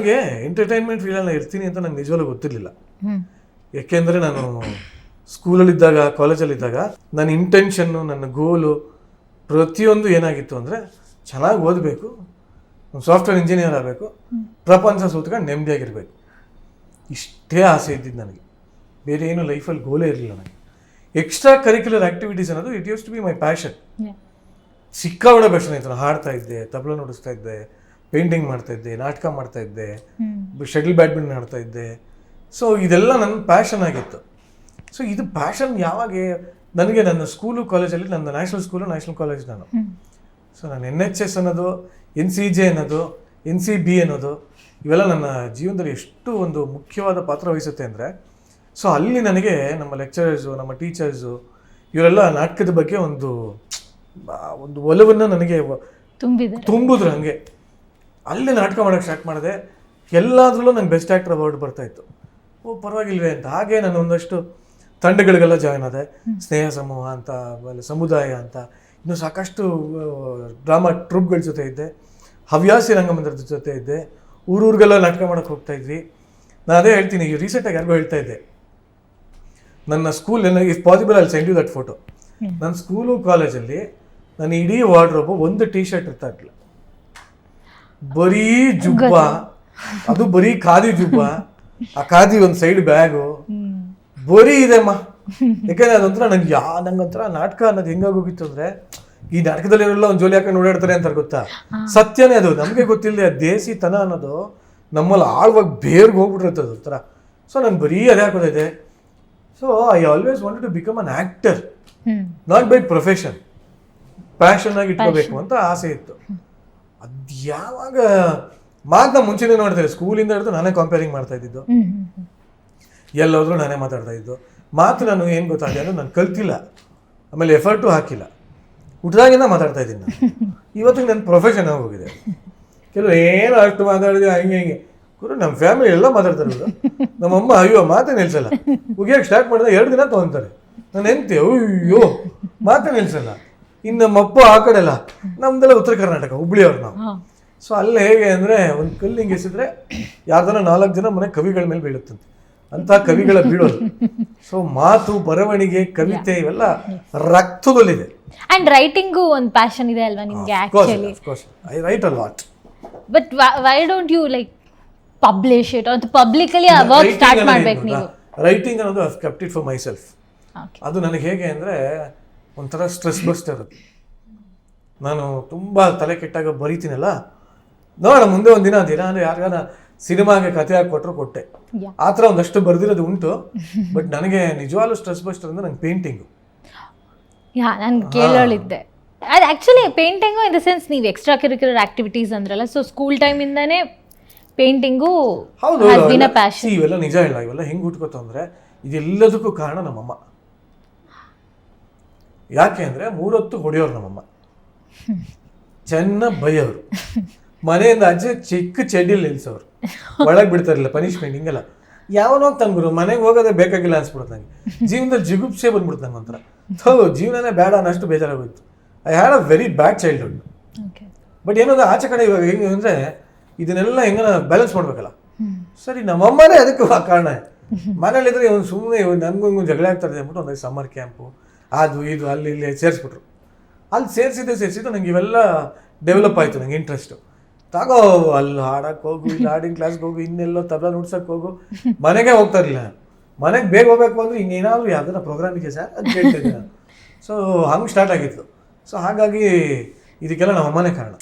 ನನಗೆ ಎಂಟರ್ಟೈನ್ಮೆಂಟ್ ಫೀಲ್ಡಲ್ಲಿ ಇರ್ತೀನಿ ಅಂತ ನಂಗೆ ನಿಜವಾಗ್ಲೂ ಗೊತ್ತಿರಲಿಲ್ಲ. ಯಾಕೆಂದರೆ ನಾನು ಸ್ಕೂಲಲ್ಲಿದ್ದಾಗ ಕಾಲೇಜಲ್ಲಿದ್ದಾಗ ನನ್ನ ಇಂಟೆನ್ಷನ್ನು ನನ್ನ ಗೋಲು ಪ್ರತಿಯೊಂದು ಏನಾಗಿತ್ತು ಅಂದರೆ ಚೆನ್ನಾಗಿ ಓದಬೇಕು ಸಾಫ್ಟ್ವೇರ್ ಇಂಜಿನಿಯರ್ ಆಗಬೇಕು ಪ್ರಪಂಚ ಸೂತ್ಕೊಂಡು ನೆಮ್ಮದಿಯಾಗಿರ್ಬೇಕು ಇಷ್ಟೇ ಆಸೆ ಇದ್ದಿದ್ದು ನನಗೆ. ಬೇರೆ ಏನು ಲೈಫಲ್ಲಿ ಗೋಲೇ ಇರಲಿಲ್ಲ ನನಗೆ. ಎಕ್ಸ್ಟ್ರಾ ಕರಿಕ್ಯುಲರ್ ಆ್ಯಕ್ಟಿವಿಟೀಸ್ ಅನ್ನೋದು it use to be my passion. ಸಿಕ್ಕಾಬಡ passion ಇತ್ತು. ನಾನು ಹಾಡ್ತಾ ಇದ್ದೆ ತಬಲ ನುಡಿಸ್ತಾ ಇದ್ದೆ ಪೇಂಟಿಂಗ್ ಮಾಡ್ತಾ ಇದ್ದೆ ನಾಟಕ ಮಾಡ್ತಾ ಇದ್ದೆ ಶಟಲ್ ಬ್ಯಾಡ್ಮಿಂಟನ್ ಆಡ್ತಾ ಇದ್ದೆ. ಸೊ ಇದೆಲ್ಲ ನನ್ನ ಪ್ಯಾಷನ್ ಆಗಿತ್ತು. ಸೊ ಇದು ಪ್ಯಾಷನ್ ಯಾವಾಗ ನನಗೆ ನನ್ನ ಸ್ಕೂಲು ಕಾಲೇಜಲ್ಲಿ ನನ್ನ ನ್ಯಾಷನಲ್ ಸ್ಕೂಲು ನ್ಯಾಷನಲ್ ಕಾಲೇಜ್ ನಾನು. ಸೊ ನಾನು ಎನ್ ಎಚ್ ಎಸ್ ಅನ್ನೋದು ಎನ್ ಸಿ ಜೆ ಅನ್ನೋದು ಎನ್ ಸಿ ಬಿ ಅನ್ನೋದು ಇವೆಲ್ಲ ನನ್ನ ಜೀವನದಲ್ಲಿ ಎಷ್ಟು ಒಂದು ಮುಖ್ಯವಾದ ಪಾತ್ರ ವಹಿಸುತ್ತೆ ಅಂದರೆ ಸೊ ಅಲ್ಲಿ ನನಗೆ ನಮ್ಮ ಲೆಕ್ಚರರ್ಸು ನಮ್ಮ ಟೀಚರ್ಸು ಇವರೆಲ್ಲ ನಾಟಕದ ಬಗ್ಗೆ ಒಂದು ಒಂದು ಒಲವನ್ನು ನನಗೆ ತುಂಬಿದೆ ತುಂಬಿದ್ರು ಹಂಗೆ. ಅಲ್ಲಿ ನಾಟಕ ಮಾಡೋಕ್ಕೆ ಸ್ಟಾರ್ಟ್ ಮಾಡಿದೆ ಎಲ್ಲಾದ್ರಲ್ಲೂ ನಂಗೆ ಬೆಸ್ಟ್ ಆ್ಯಕ್ಟರ್ ಅವಾರ್ಡ್ ಬರ್ತಾ ಇತ್ತು. ಓ ಪರವಾಗಿಲ್ವೇ ಅಂತ. ಹಾಗೆ ನಾನು ಒಂದಷ್ಟು ತಂಡಗಳಿಗೆಲ್ಲ ಜಾಯ್ನ್ ಆದೆ. ಸ್ನೇಹ ಸಮೂಹ ಅಂತ ಆಮೇಲೆ ಸಮುದಾಯ ಅಂತ. ಇನ್ನು ಸಾಕಷ್ಟು ಡ್ರಾಮಾ ಟ್ರೂಪ್ಗಳ ಜೊತೆ ಇದ್ದೆ. ಹವ್ಯಾಸಿ ರಂಗಮಂದಿರದ ಜೊತೆ ಇದ್ದೆ. ಊರೂರಿಗೆಲ್ಲ ನಾಟಕ ಮಾಡೋಕ್ಕೆ ಹೋಗ್ತಾ ಇದ್ವಿ. ನಾನು ಅದೇ ಹೇಳ್ತೀನಿ ರೀಸೆಂಟಾಗಿ ಯಾರಿಗೂ ಹೇಳ್ತಾ ಇದ್ದೆ. ನನ್ನ ಸ್ಕೂಲ್ ಇಫ್ ಪಾಸಿಬಲ್ ಅಲ್ಲಿ ಸೆಂಡ್ ಯು ದಟ್ ಫೋಟೋ ನನ್ನ ಸ್ಕೂಲು ಕಾಲೇಜಲ್ಲಿ ನನ್ನ ಇಡೀ ವಾರ್ಡ್ರೋಬು ಒಂದು ಟೀ ಶರ್ಟ್ ಇರ್ತಾ ಇರ್ಲಿಲ್ಲ. ಬರೀ ಜುಬ್ಬ. ಅದು ಬರೀ ಖಾದಿ ಜುಬ್ಬ. ಆ ಖಾದಿ ಒಂದು ಸೈಡ್ ಬ್ಯಾಗು ಬರೀ ಇದೆ ಅಮ್ಮ. ಯಾಕಂದ್ರೆ ಅದೊಂಥರ ನಂಗೆ ಯಾ ನಂಗೊಂಥರ ನಾಟಕ ಅನ್ನೋದು ಹೆಂಗಾಗೋಗಿತ್ತು ಅಂದ್ರೆ ಈ ನಾಟಕದಲ್ಲಿ ನಾಟಕದಲ್ಲಿರೋಲ್ಲ ಒಂದು ಜೋಲಿ ಹಾಕೊಂಡು ಓಡಾಡ್ತಾರೆ ಅಂತ ಗೊತ್ತಾ? ಸತ್ಯನೇ ಅದು. ನಮಗೆ ಗೊತ್ತಿಲ್ಲದೆ ದೇಸಿ ತನ ಅನ್ನೋದು ನಮ್ಮಲ್ಲಿ ಆಳ್ವಾಗಿ ಬೇರ್ಗೆ ಹೋಗ್ಬಿಟ್ಟಿರುತ್ತೆ ಅದು ಒಂಥರ. ಸೊ ನಾನು ಬರೀ ಅದೇ ಹಾಕೋದಿದೆ. So I always wanted to become an actor not by profession passion ಆಗಿ ಇಟ್ಕೋಬೇಕು ಅಂತ ಆಸೆ ಇತ್ತು. ಅದು ಯಾವಾಗ? ಮಾತನ್ನ ಮುಂಚೆನೇ ನೋಡ್ತಾರೆ ಸ್ಕೂಲಿಂದ ಹಿಡಿದು ನಾನೇ ಕಂಪೇರಿಂಗ್ ಮಾಡ್ತಾ ಇದ್ದಿದ್ದು. ಎಲ್ಲೋದ್ರೂ ನಾನೇ ಮಾತಾಡ್ತಾ ಇದ್ದು. ಮಾತು ನಾನು ಏನು ಗೊತ್ತಾಗಿದೆ ಅಂದ್ರೆ ನಾನು ಕಲ್ತಿಲ್ಲ. ಆಮೇಲೆ ಎಫರ್ಟು ಹಾಕಿಲ್ಲ. ಹುಟ್ಟಿದಾಗಿಂದ ಮಾತಾಡ್ತಾ ಇದ್ದೀನಿ ನಾನು. ಇವತ್ತಿಗೆ ನನ್ನ ಪ್ರೊಫೆಷನ್ ಹೋಗಿದೆ. ಕೆಲವು ಏನು ಅಷ್ಟು ಮಾತಾಡಿದೆ ಹಂಗೆ ಹಿಂಗೆ. ಗುರು ನಮ್ಮ ಫ್ಯಾಮಿಲಿ ಎಲ್ಲ ಮಾತಾಡ್ತಾರೆ ನಮ್ಮ ನಮ್ಮಮ್ಮ ಅಯ್ಯೋ ಮಾತೇ ನಿಲ್ಸಲ್ಲ. ಉಗಿಯೋಕೆ ಸ್ಟಾರ್ಟ್ ಮಾಡಿದ್ರೆ ಎರಡು ದಿನ ತೊಗೊಂತಾರೆ. ನಾನು ಎಂತೆ ಅಯ್ಯೋ ಮಾತೇ ನಿಲ್ಸಲ್ಲ. ಇನ್ನು ನಮ್ಮಪ್ಪ ಆ ಕಡೆ ಅಲ್ಲ. ನಮ್ದೆಲ್ಲ ಉತ್ತರ ಕರ್ನಾಟಕ ಹುಬ್ಳಿಯವ್ರು ನಾವು. ಸೊ ಅಲ್ಲಿ ಹೇಗೆ ಅಂದರೆ ಒಂದು ಕಲ್ಲು ಹಿಂಗೆ ಯಾರ್ದಾನ ನಾಲ್ಕು ಜನ ಮನೆ ಕವಿಗಳ ಮೇಲೆ ಬೀಳುತ್ತಂತೆ. ಅಂತ ಕವಿಗಳ ಬೀಳೋದು. ಸೊ ಮಾತು ಬರವಣಿಗೆ ಕವಿತೆ ಇವೆಲ್ಲ ರಕ್ತದಲ್ಲಿದೆ. ಅಂಡ್ ರೈಟಿಂಗು ಒಂದು ಪ್ಯಾಷನ್ ಇದೆ ಅಲ್ವಾ ನಿಮಗೆ actually I write a lot but why don't you like publish it ಅಂತ ಪಬ್ಲಿಕಲಿ ಆ ವರ್ಕ್ ಸ್ಟಾರ್ಟ್ ಮಾಡ್ಬೇಕು ನೀವು. ರೈಟಿಂಗ್ ಅನ್ನೋದು I kept it for myself. ಅದು ನನಗೆ ಹೇಗೆ ಅಂದರೆ ಒಂಥರ ಸ್ಟ್ರೆಸ್ ಬಸ್ಟ್ ಅದು ನಾನು ತುಂಬ ತಲೆ ಕೆಟ್ಟಾಗ ಬರೀತೀನಲ್ಲ? ನೋಡ ಮುಂದೆ ಒಂದು ದಿನ ದಿನ ಅಂದರೆ ಯಾರಿಗಾನ ಸಿನಿಮಾಗೆ ಕತೆ ಹಾಕಿ ಕೊಟ್ಟರು ಕೊಟ್ಟೆ. ಆ ಥರ ಒಂದಷ್ಟು ಬರೆದಿರೋದು ಉಂಟು. ಬಟ್ ನನಗೆ ನಿಜವಾಗ್ಲೂ ಸ್ಟ್ರೆಸ್ ಬಸ್ಟರ್ ಅಂದರೆ ನಂಗೆ ಪೇಂಟಿಂಗು ಯಾ ನಾನು ಕೇಳೋಳಿದ್ದೆ. ಅದು actually painting in the sense ನೀವು ಎಕ್ಸ್ಟ್ರಾ ಕರಿಕ್ಯುಲರ್ ಆಕ್ಟಿವಿಟೀಸ್ ಅಂದ್ರಲ್ಲ ಸೊ ಸ್ಕೂಲ್ ಟೈಮಿಂದಾನೇ ಪೇಂಟಿಂಗು ಹೌದು ಇವೆಲ್ಲ ನಿಜ ಇಲ್ಲ. ಇವೆಲ್ಲ ಹೆಂಗೆ ಹುಟ್ಕೋತು ಅಂದರೆ ಇದೆಲ್ಲದಕ್ಕೂ ಕಾರಣ ನಮ್ಮಮ್ಮ. ಯಾಕೆ ಅಂದರೆ ಮೂರೊತ್ತು ಹೊಡೆಯೋರು ನಮ್ಮಮ್ಮ. ಚೆನ್ನ ಬೈಯೋರು. ಮನೆಯಿಂದ ಅಜ್ಜ ಚಿಕ್ಕ ಚಡ್ಡಿಲಿ ನಿಲ್ಸೋರು. ಒಳಗೆ ಬಿಡ್ತಾರಿಲ್ಲ ಪನಿಷ್ಮೆಂಟ್ ಹಿಂಗೆಲ್ಲ. ಯಾವನೋ ತಂಗುರು ಗುರು ಮನೆಗೆ ಹೋಗೋದೇ ಬೇಕಾಗಿಲ್ಲ ಅನ್ಸ್ಬಿಡುತ್ತೆ ನಂಗೆ. ಜೀವನದಲ್ಲಿ ಜಿಗುಪ್ಸೆ ಬಂದ್ಬಿಡುತ್ತೆ ನಂಗೆ ಒಂಥರ. ಹೌದು ಜೀವನನೇ ಬೇಡ ಅನ್ನೋಷ್ಟು ಬೇಜಾರಾಗೋಯ್ತು. I had a very bad childhood but ಏನಂದ್ರೆ ಆಚೆ ಕಡೆ ಇವಾಗ ಹೆಂಗೆ ಅಂದರೆ ಇದನ್ನೆಲ್ಲ ಹೆಂಗ ಬ್ಯಾಲೆನ್ಸ್ ಮಾಡ್ಬೇಕಲ್ಲ. ಸರಿ ನಮ್ಮಮ್ಮನೇ ಅದಕ್ಕೆ ಕಾರಣ. ಮನೇಲಿದ್ರೆ ಇವನು ಸುಮ್ಮನೆ ನನಗೂ ಹಿಂಗೂ ಜಗಳ ಆಗ್ತಾರೆ ಅಂದ್ಬಿಟ್ಟು ಒಂದು ಸಮ್ಮರ್ ಕ್ಯಾಂಪು ಅದು ಇದು ಅಲ್ಲಿ ಇಲ್ಲಿ ಸೇರಿಸ್ಬಿಟ್ರು. ಅಲ್ಲಿ ಸೇರಿಸಿದ್ದೆ ಸೇರಿಸಿದ್ದು ನಂಗೆ ಇವೆಲ್ಲ ಡೆವಲಪ್ ಆಯಿತು, ನಂಗೆ ಇಂಟ್ರೆಸ್ಟು ತಗೋ, ಅಲ್ಲಿ ಹಾಡಕ್ಕೆ ಹೋಗು, ಇಲ್ಲಿ ಹಾಡಿನ ಕ್ಲಾಸ್ಗೆ ಹೋಗು, ಇನ್ನೆಲ್ಲೋ ತಬಲ ನುಡ್ಸಕ್ಕೆ ಹೋಗು. ಮನೆಗೆ ಹೋಗ್ತಾ ಇರಲಿಲ್ಲ ಮನೆಗೆ ಬೇಗ ಹೋಗ್ಬೇಕು ಅಂದರೆ ಇನ್ನೇನಾದರೂ ಯಾವ್ದಾರ ಪ್ರೋಗ್ರಾಮಿಗೆ ಸರ್ ಅಂತ ಕೇಳ್ತಿದ್ದೆ ನಾನು. ಸೊ ಹಂಗೆ ಸ್ಟಾರ್ಟ್ ಆಗಿತ್ತು. ಸೊ ಹಾಗಾಗಿ ಇದಕ್ಕೆಲ್ಲ ನಮ್ಮ ಅಮ್ಮನೇ ಕಾರಣ.